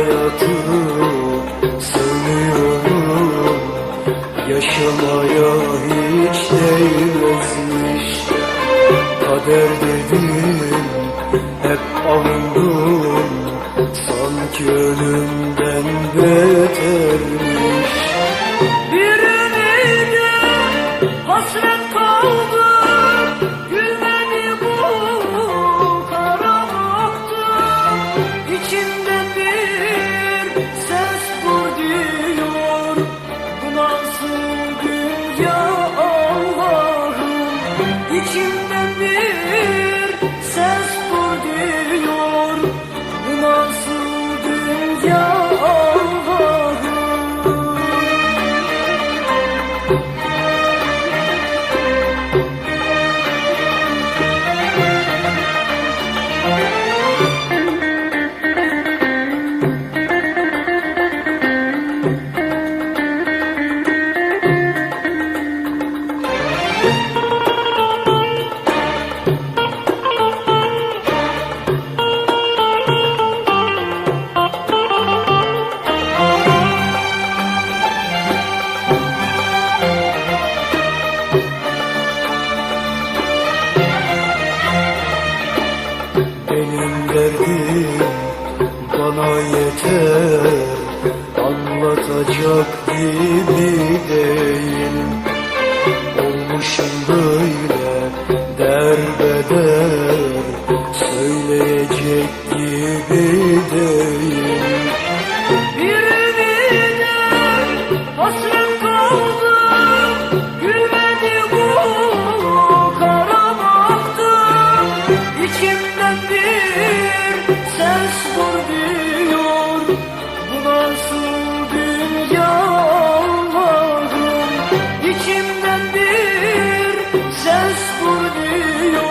hayatı sanıyorum Yaşamaya hiç değmezmiş Kader dedim hep alındım. Sanki ölümden beri İçimde bir ses vur diyor Bu nasıl dünya Allah'ım bana yeter. Anlatacak gibi Suriye